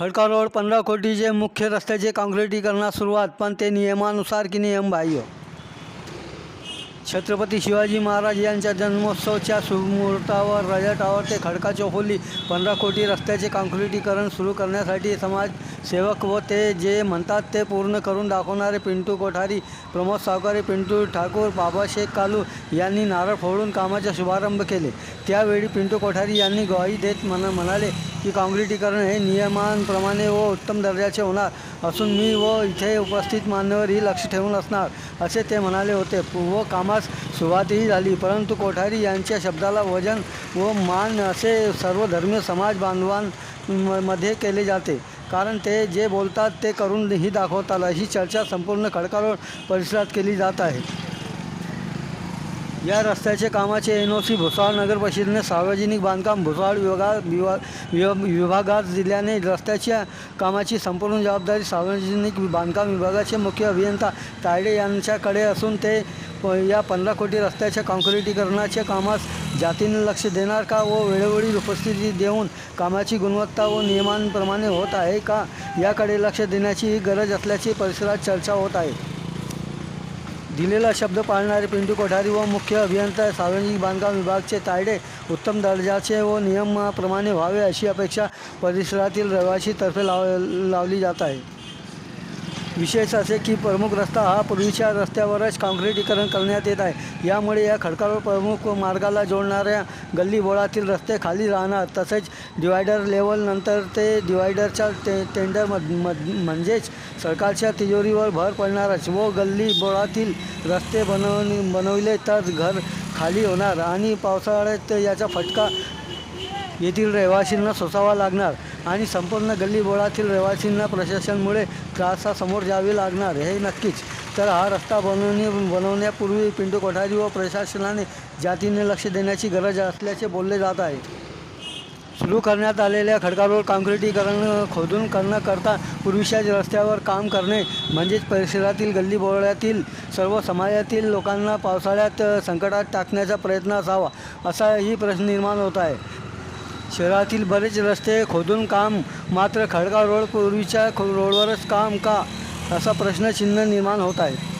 Khadka road पंधरा कोटीचे मुख्य रस्त्याचे काँक्रिटीकरणास सुरुवात पण ते नियमानुसार की नियमबाह्य छत्रपती शिवाजी महाराज यांच्या जन्मोत्सवच्या सुमुहूर्तावर रजा टावर ते खडका चौफोली पंधरा कोटी रस्त्याचे काँक्रिटीकरण सुरू करण्यासाठी समाजसेवक व ते जे म्हणतात ते पूर्ण करून दाखवणारे पिंटू कोठारी प्रमोद सावकारी पिंटू ठाकूर बाबा शेख कालू यांनी नारळ फोडून कामाचा शुभारंभ केले. त्यावेळी पिंटू कोठारी यांनी ग्वाही देत म्हणा म्हणाले की काँक्रिटीकरण हे नियमांप्रमाणे व उत्तम दर्जाचे होणार असून मी व इथे उपस्थित मान्यवरही लक्ष ठेवून असणार असे ते म्हणाले होते. व कामास सुरुवातही झाली परंतु कोठारी यांच्या शब्दाला वजन व मान असे सर्व धर्मीय समाज बांधवांमध्ये केले जाते कारण ते जे बोलतात ते करूनही दाखवतात अशी चर्चा संपूर्ण खडकारोड परिसरात केली जात आहे. या रस्त्याचे कामाचे एन ओ सी भुसावळ नगर परिषदेने सार्वजनिक बांधकाम भुसावळ विभागा विभा विभ- विभागात दिल्याने रस्त्याच्या कामाची संपूर्ण जबाबदारी सार्वजनिक बांधकाम विभागाचे मुख्य अभियंता तायडे यांच्याकडे असून ते प- या पंधरा कोटी रस्त्याच्या काँक्रिटीकरणाच्या कामास जातीने लक्ष देणार का व वेळोवेळी उपस्थिती देऊन कामाची गुणवत्ता व नियमांप्रमाणे होत आहे का याकडे लक्ष देण्याची गरज असल्याची परिसरात चर्चा होत आहे. दिलेला शब्द पाळणारे पिंटू कोठारी व मुख्य अभियंता सार्वजनिक बांधकाम विभागचे तायडे उत्तम दर्जाचे व नियमाप्रमाणे व्हावे अशी अपेक्षा परिसरातील रहिवासीतर्फे लाव लावली जात आहे विशेष असे की प्रमुख रस्ता हा पूर्वीच्या रस्त्यावरच काँक्रिटीकरण करण्यात येत आहे. यामुळे या खडकाळ प्रमुख मार्गाला जोडणाऱ्या गल्ली बोळातील रस्ते खाली राहणार. तसेच डिवायडर लेवल नंतर ते डिवायडरच्या टे टेंडर म्हणजेच सरकारच्या तिजोरीवर भर पडणारच व गल्ली बोळातील रस्ते बनव बनवले तर घर खाली होणार आणि पावसाळ्यात याचा फटका येथील रहिवासींना सोसावा लागणार. आणि संपूर्ण गल्लीबोळातील रहिवासींना प्रशासनमुळे त्रासासमोर जावे लागणार हे नक्कीच. तर हा रस्ता बनवणे बनवण्यापूर्वी पिंटू कोठारी व प्रशासनाने जातीने लक्ष देण्याची गरज असल्याचे बोलले जात आहे. सुरू करण्यात आलेल्या खडका रोड काँक्रिटीकरण खोदून करण्याकरता पूर्वीच्याच रस्त्यावर काम करणे म्हणजेच परिसरातील गल्लीबोळ्यातील सर्व समाजातील लोकांना पावसाळ्यात संकटात टाकण्याचा प्रयत्न असावा असाही प्रश्न निर्माण होत आहे. शहरातील बरेच रस्ते खोदून काम मात्र खडगाव रोड पूर्वीच्या रोडवरच काम का? असा प्रश्नचिन्ह निर्माण होत आहे